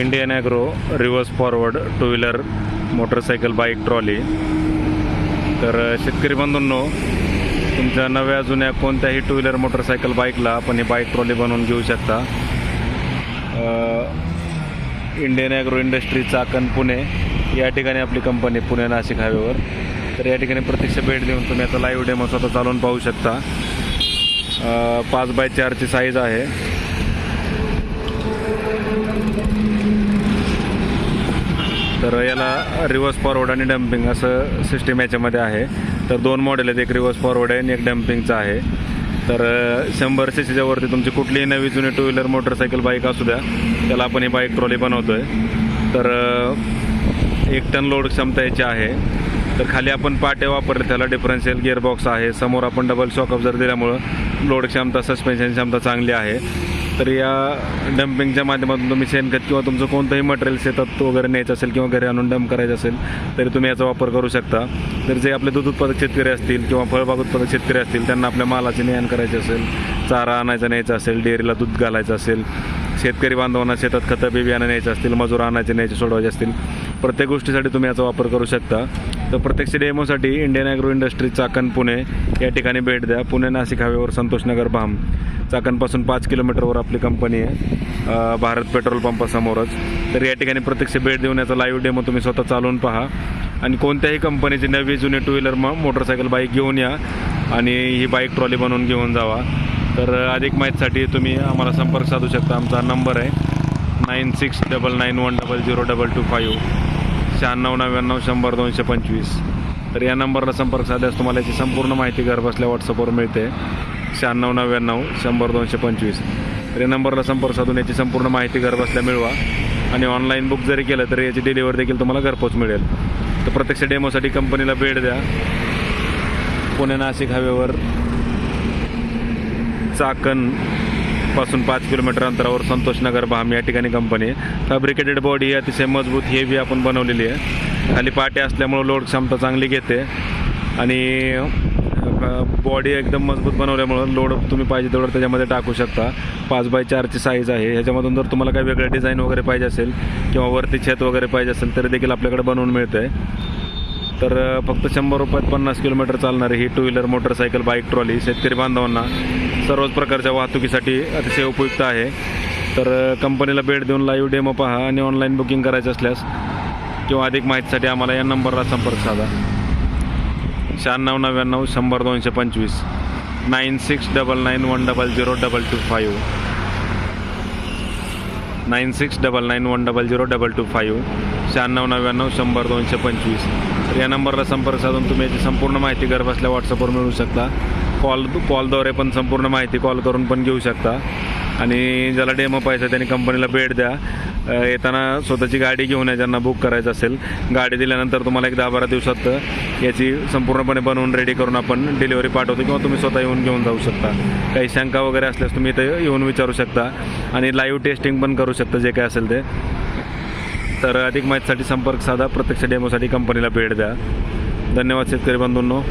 Indian Agro reverse forward two wheeler motorcycle bike trolley तर शेतकरी बंधूंनो तुमच्या नव्या जुन्या कोणत्याही टू व्हीलर मोटरसायकल बाईकला आपण ही बाईक ट्रॉली बनवून घेऊ शकता. Indian Agro industry Chakan Pune या ठिकाणी आपली कंपनी पुणे नाशिक हायवेवर तर या ठिकाणी प्रत्यक्ष भेट देऊन तुम्ही आता लाईव्ह डेमो स्वतः चालवून पाहू शकता. पाच बाय चारची साईज आहे. तर याला रिव्हर्स फॉरवर्ड आणि डम्पिंग असं सिस्टीम याच्यामध्ये आहे. तर दोन मॉडेल आहेत एक रिव्हर्स फॉरवर्ड आहे आणि एक डम्पिंगचं आहे. तर शंभर सी सीच्या वरती तुमची कुठलीही नवी जुनी टू व्हीलर मोटरसायकल बाईक असू द्या त्याला आपण ही बाईक ट्रॉली बनवतो आहे तर एक टन लोड क्षमता याची आहे. तर खाली आपण पाटे वापरले त्याला डिफरन्शियल गिअरबॉक्स आहे. समोर आपण डबल शॉकअप जर दिल्यामुळं लोड क्षमता सस्पेन्शन क्षमता चांगली आहे. तर या डम्पिंगच्या माध्यमातून तुम्ही शेणखत किंवा तुमचं कोणतंही मटेरियल शेतात वगैरे न्यायचं असेल किंवा घरी आणून डंप करायचं असेल तरी तुम्ही याचा वापर करू शकता. तर जे आपले दूध उत्पादक शेतकरी असतील किंवा फळबाग उत्पादक शेतकरी असतील त्यांना आपल्या मालाचे नेहण करायचे असेल चारा आणायचा न्यायचा असेल डेअरीला दूध घालायचं असेल शेतकरी बांधवांना शेतात खतं बी बियाणं न्यायचं असतील मजूर आणायचे न्यायचे सोडवायचे असतील प्रत्येक गोष्टीसाठी तुम्ही याचा वापर करू शकता. तर प्रत्यक्ष डेमोसाठी Indian agro industry Chakan Pune या ठिकाणी भेट द्या. पुणे नाशिक हवेवर संतोषनगर भाम. चाकणपासून पाच किलोमीटरवर आपली कंपनी आहे. भारत पेट्रोल पंपासमोरच. तर या ठिकाणी प्रत्यक्ष भेट देऊन याचा लाईव्ह डेमो तुम्ही स्वतः चालवून पहा. आणि कोणत्याही कंपनीची नवी जुनी टू व्हीलर मग मोटरसायकल बाईक घेऊन या. आणि ही बाईक ट्रॉली बनवून घेऊन जावा. तर अधिक माहितीसाठी तुम्ही आम्हाला संपर्क साधू शकता. आमचा नंबर आहे nine six double nine one double zero double two five शहाण्णव नव्याण्णव शंभर दोनशे पंचवीस. तर या नंबरला संपर्क साधल्यास तुम्हाला याची संपूर्ण माहिती घरबसल्या व्हॉट्सअपवर मिळते. शहाण्णव नव्याण्णव शंभर दोनशे पंचवीस. तर या नंबरला संपर्क साधून याची संपूर्ण माहिती घरबसल्या मिळवा. आणि ऑनलाईन बुक जरी केलं तरी याची डिलिव्हरी देखील तुम्हाला घरपोच मिळेल. तर प्रत्यक्ष डेमोसाठी कंपनीला भेट द्या. पुणे नाशिक हवेवर चाकण पासून पाच किलोमीटर अंतरावर संतोषनगर बाम या ठिकाणी कंपनी आहे. फॅब्रिकेटेड बॉडी ही अतिशय मजबूत हेवी आपण बनवलेली आहे. खाली पाटे असल्यामुळं लोड क्षमता चांगली घेते. आणि बॉडी एकदम मजबूत बनवल्यामुळं लोड तुम्ही पाहिजे तेवढं त्याच्यामध्ये टाकू शकता. पाच बाय चारची साईज आहे. ह्याच्यामधून जर तुम्हाला काही वेगळं डिझाईन वगैरे पाहिजे असेल किंवा वरती छत वगैरे पाहिजे असेल तरी देखील आपल्याकडे बनवून मिळतं आहे तर फक्त शंभर रुपयात पन्नास किलोमीटर चालणारी ही two wheeler motorcycle bike trolley शेतकरी बांधवांना सर्वच प्रकारच्या वाहतुकीसाठी अतिशय उपयुक्त आहे. तर कंपनीला भेट देऊन लाईव्ह डेमो पहा आणि ऑनलाईन बुकिंग करायचं असल्यास किंवा अधिक माहितीसाठी आम्हाला या नंबरला संपर्क साधा. शहाण्णव नव्याण्णव शंभर दोनशे पंचवीस. Nine six double nine one double zero double two five. Nine six double nine one double zero double two five. शहाण्णव नव्याण्णव शंभर दोनशे पंचवीस. तर या नंबरला संपर्क साधून तुम्ही याची संपूर्ण माहिती घरबसल्या व्हॉट्सअपवर मिळू शकता. कॉल कॉलद्वारे पण संपूर्ण माहिती कॉल करून पण घेऊ शकता. आणि ज्याला डेमो पाहिजे त्यांनी कंपनीला भेट द्या. येताना स्वतःची गाडी घेऊन या ज्यांना बुक करायचं असेल. गाडी दिल्यानंतर तुम्हाला एक दहा बारा दिवसात याची संपूर्णपणे बनवून रेडी करून आपण डिलिव्हरी पाठवतो किंवा तुम्ही स्वतः येऊन घेऊन जाऊ शकता. काही शंका वगैरे असल्यास तुम्ही इथे येऊन विचारू शकता. आणि लाईव्ह टेस्टिंग पण करू शकता जे काय असेल ते. तर अधिक माहितीसाठी संपर्क साधा. प्रत्यक्ष डेमोसाठी कंपनीला भेट द्या. धन्यवाद शेतकरी बंधूंनो.